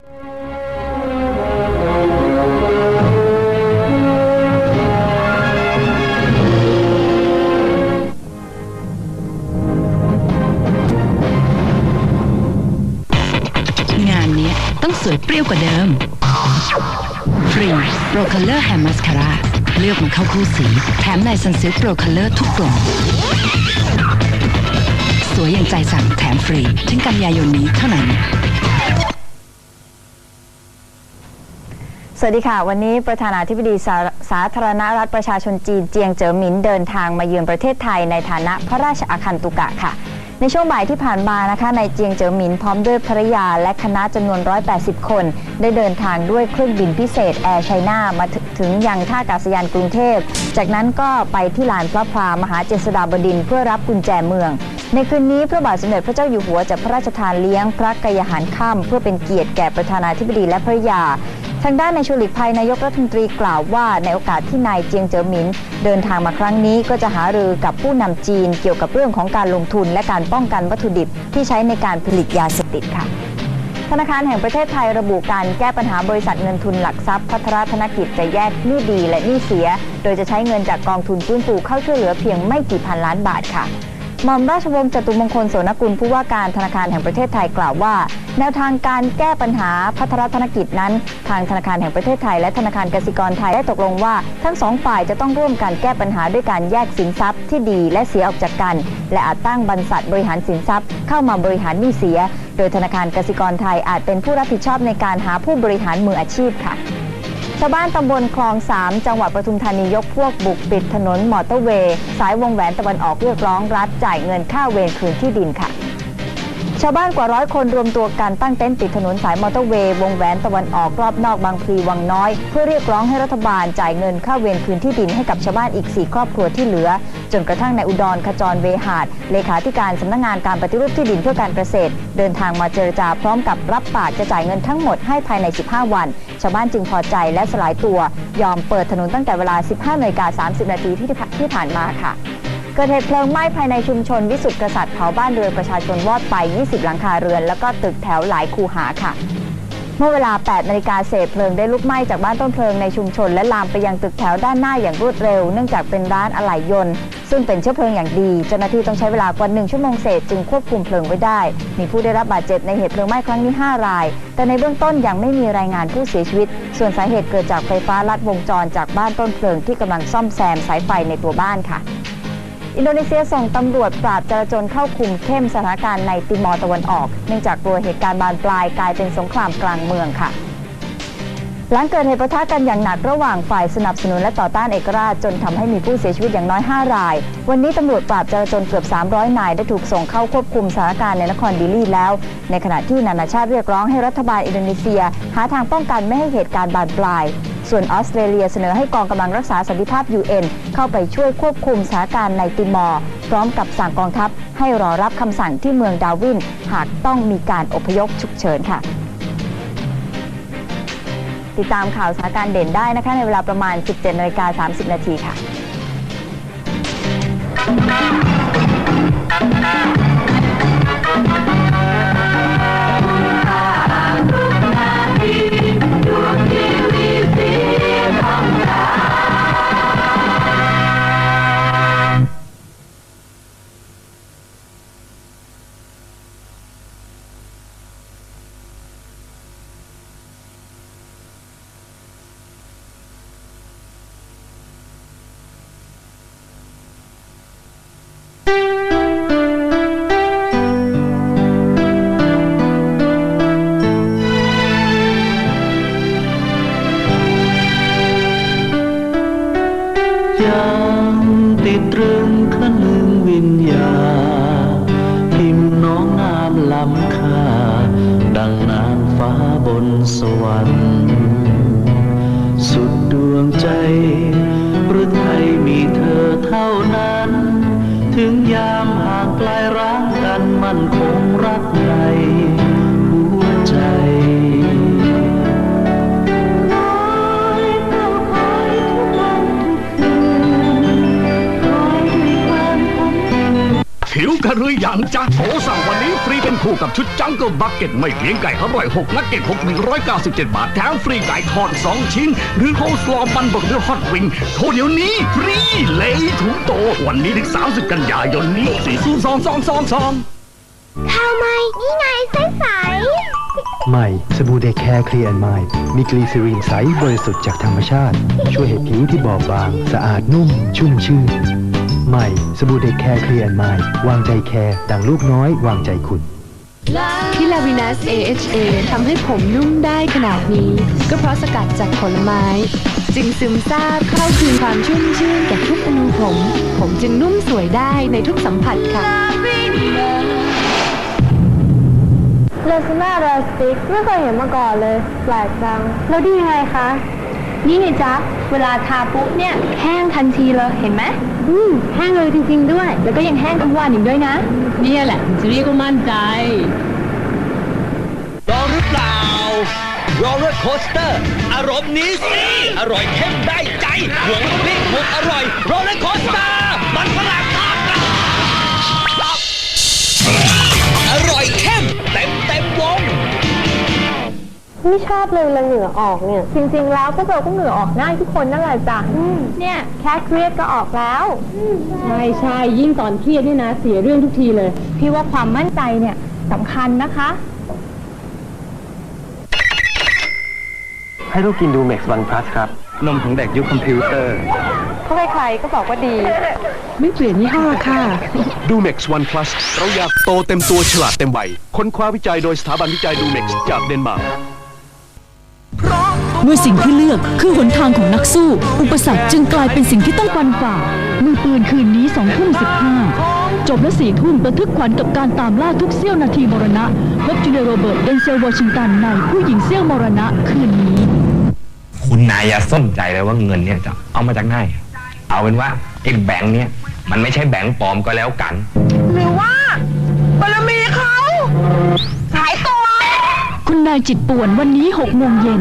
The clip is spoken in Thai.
งานนี้ต้องสวยเปรี้ยวกว่าเดิม ฟรีโปรคัลเลอร์แฮมมัสคาร่าเลือกมาเข้าคู่สี แถมในซันซิลโปรคัลเลอร์ทุกกล่องสวยอย่างใจสั่งแถมฟรี ถึงกันยายนนี้เท่านั้น สวัสดีค่ะ วันนี้ประธานาธิบดีสาสาธารณรัฐประชาชนจีนเจียงเจ๋อหมินเดินทางมาเยือนประเทศไทยในฐานะพระราชอาคันตุกะค่ะ ในช่วงบ่ายที่ผ่านมานะคะในายเจียงเจ๋อหมินพร้อมด้วยภรรยาและคณะจำนวน 180 คน ได้เดินทางด้วยเครื่องบินพิเศษแอร์ไชน่ามาถึงยังท่าอากาศยานกรุงเทพ จากนั้นก็ไปที่ลานพระพรามหาเจษฎาบดินเพื่อรับกุญแจเมืองในคืนนี้พระบาทสมเด็จพระเจ้าอยู่หัวจะพระราชทานเลี้ยงพระกยาหารค่ำเพื่อเป็นเกียรติแก่ประธานาธิบดีและภรรยา ทางด้านในายชูหลีกภัยนายกรัฐมนตรีกล่าวว่า ในโอกาสที่นายเจียงเจ๋อหมินเดินทางมาครั้งนี้ก็จะหารือกับผู้นำจีนเกี่ยวกับเรื่องของการลงทุนและการป้องกันวัตถุดิบที่ใช้ในการผลิตยาเสพติดค่ะธนาคารแห่งประเทศไทยระบุการแก้ปัญหาบริษัทเงินทุนหลักทรัพย์พัฒนาธนกิจจะแยกหนี้ดีและหนี้เสีย โดยจะใช้เงินจากกองทุนฟื้นฟูเข้าช่วยเหลือเพียงไม่กี่พันล้านบาทค่ะ หม่อมราชวงศ์จตุมงคลโสนกุลผู้ว่าการธนาคารแห่งประเทศไทยกล่าวว่า แนวทางการแก้ปัญหาพัฒนาธนกิจนั้น ทางธนาคารแห่งประเทศไทยและธนาคารกสิกรไทยได้ตกลงว่า ทั้งสองฝ่ายจะต้องร่วมกันแก้ปัญหาด้วยการแยกสินทรัพย์ที่ดีและเสียออกจากกัน และอาจตั้งบรรษัทบริหารสินทรัพย์ เข้ามาบริหารหนี้เสีย โดยธนาคารกสิกรไทยอาจเป็นผู้รับผิดชอบในการหาผู้บริหารมืออาชีพค่ะ ชาวบ้านตำบลคลอง3จังหวัดปทุมธานียกพวกบุกปิดถนนมอเตอร์เวย์ สายวงแหวนตะวันออกเรียกร้องรัฐจ่ายเงินค่าเวรคืนที่ดินค่ะชาวบ้านกว่าร้อยคนรวมตัวกันตั้งเต็นท์ติดถนนสายมอเตอร์เวย์วงแหวนตะวันออกรอบนอกบางพลีวังน้อย เพื่อเรียกร้องให้รัฐบาลจ่ายเงินค่าเวรคืนที่ดินให้กับชาวบ้านอีก 4 ครอบครัวที่เหลือ จนกระทั่งในายอุดรขจรเวหาดเลขาธิการสำนักงานการปฏิรูปที่ดินเพื่อการเกษตร เดินทางมาเจรจาพร้อมกับรับปากจะจ่ายเงินทั้งหมดให้ภายใน 15 วัน ชาวบ้านจึงพอใจและสลายตัวยอมเปิดถนนตั้งแต่เวลา 15นาฬิกา30 นาทีที่ที่ผ่านมาค่ะ เกิดเหตุเพลิงไหม้ภายในชุมชนวิสุทธิกษัตริย์เผาบ้านเรือนประชาชนวอดไป 20 หลังคาเรือน แล้วก็ตึกแถวหลายคูหาค่ะ เมื่อเวลา 8 นาฬิกาเศษเพลิงได้ลุกไหม้จากบ้านต้นเพลิงในชุมชน และลามไปยังตึกแถวด้านหน้าอย่างรวดเร็ว เนื่องจากเป็นร้านอะไหล่ยนต์ ซึ่งเป็นเชื้อเพลิงอย่างดี เจ้าหน้าที่ต้องใช้เวลากว่า1ชั่วโมงเศษจึงควบคุมเพลิงไว้ได้ มีผู้ได้รับบาดเจ็บในเหตุเพลิงไหม้ครั้งนี้ 5 ราย แต่ในเบื้องต้นยังไม่มีรายงานผู้เสียชีวิต ส่วนสาเหตุเกิดจากไฟฟ้าลัดวงจรจากบ้านต้นเพลิงที่กำลังซ่อมแซมสายไฟในตัวบ้านค่ะ อินโดนีเซียส่งตำรวจปราบจราจนเข้าคุมเข้มสถานการณ์ในติมอร์ตะวันออก เนื่องจากกลัวเหตุการณ์บานปลายกลายเป็นสงครามกลางเมืองค่ะ หลังเกิดเหตุประทะกันอย่างหนักระหว่างฝ่ายสนับสนุนและต่อต้านเอกราชจนทำให้มีผู้เสียชีวิตอย่างน้อย 5 ราย วันนี้ตำรวจปราบจราจนเกือบ 300 นายได้ถูกส่งเข้าควบคุมสถานการณ์ในนครดิลลีแล้ว ในขณะที่นานาชาติเรียกร้องให้รัฐบาลอินโดนีเซีย หาทางป้องกันไม่ให้เหตุการณ์บานปลาย ส่วนออสเตรเลียเสนอให้กองกำลังรักษาสันติภาพ UN เข้าไปช่วยควบคุมสถานการณ์ในติมอร์พร้อมกับสั่งกองทัพ ให้รอรับคำสั่งที่เมืองดาวิน หากต้องมีการอพยพฉุกเฉินค่ะ ติดตามข่าวสถานการณ์เด่นได้นะคะในเวลาประมาณ 17นาฬิกา30 นาทีค่ะ ถึงยามห่างไกลร้างกันมันคงรักในหัวใจ กันหรือยังจ๊ะโทรสั่งวันนี้ฟรีเป็นคู่กับชุดจังเกิลบักเก็ตไม่เพียงไก่อร่อย6นักเก็ต6 197 บาท แถมฟรีไก่ทอด 2 ชิ้น หรือโคสลอมันเบอร์เกอร์ฮอตวิงโทรเดี๋ยวนี้ฟรีเลยถุงโต วันนี้ถึง 30 กันยายนนี้4 0 2 2 2 2ข้าวไหมนี่ไงใสใสใหม่สบู่เดคแคร์เคลียร์ไมล์มีกลีเซอรีนใสบริสุทธิ์จากธรรมชาติ ช่วยให้ผิวที่บอบบาง สะอาดนุ่มชุ่มชื่น ใหม่สบู่เดคแคร์เคลียร์ไมล์วางใจแคร์ดังลูกน้อยวางใจคุณที่ลาวินัส AHA ทำให้ผมนุ่มได้ขนาดนี้ ก็เพราะสกัดจากผลไม้ จึงซึมซาบเข้าคืนความชุ่มชื่นแก่ทุกอนูผม ผมจึงนุ่มสวยได้ในทุกสัมผัสค่ะเลสนาราสติกไม่เคยเห็นมาก่อนเลย แปลกจัง แล้วดียังไงคะ นี่ไงจ๊ะ เวลาทาปุ๊บเนี่ยแห้งทันทีเลยเห็นไหมอืมแห้งเลยจริงๆด้วย แล้วก็ยังแห้งทั้งวันอีกด้วยนะ เนี่ยแหละจะเรียกว่ามั่นใจรอหรือเปล่ารอ l ล r โคสเตอร์ อารมณ์นี้สิอร่อยเข้มได้ใจหวงพริกหมกอร่อยรอ l ล r โคสเตอร์ มันฝรั่งทอดกรอบ ไม่ชอบเลยเวลาเหงื่อออกเนี่ย จริงๆ แล้วพวกเราก็เหงื่อออกง่ายทุกคนนั่นแหละจ้ะเนี่ยแค่เครียดก็ออกแล้ว ใช่ใช่ยิ่งตอนเครียดนี่นะ เสียเรื่องทุกทีเลย พี่ว่าความมั่นใจเนี่ยสำคัญนะคะ ให้ลูกกินดูเม็กซ์วันพลัสครับ นมของเด็กยุคคอมพิวเตอร์เพราะใครๆก็บอกว่าดี ไม่เปลี่ยนยี่ห้อค่ะ ดูเม็กซ์วันพลัสเราอยากโตเต็มตัวฉลาดเต็มวัยค้นคว้าวิจัยโดยสถาบันวิจัยดูเม็กซ์จากเดนมาร์ก เมื่อสิ่งที่เลือกคือหนทางของนักสู้ อุปสรรคจึงกลายเป็นสิ่งที่ต้องฟันฝ่ามือปืนคืนนี้2ทุ่ม15จบและสี่ทุ่มระทึกขวัญกับการตามล่าทุกเสี้ยวนาทีมรณะพบจูเลียโรเบิร์ตเดนเซลวอชิงตันในผู้หญิงเสี้ยวมรณะคืนนี้ คุณนายอย่าสนใจเลยว่าเงินเนี่ยจะเอามาจากไหนเอาเป็นว่าไอ้แบงค์เนี่ยมันไม่ใช่แบงค์ปลอมก็แล้วกันคุณนา จิตป่วนวันนี้6โมงเย็น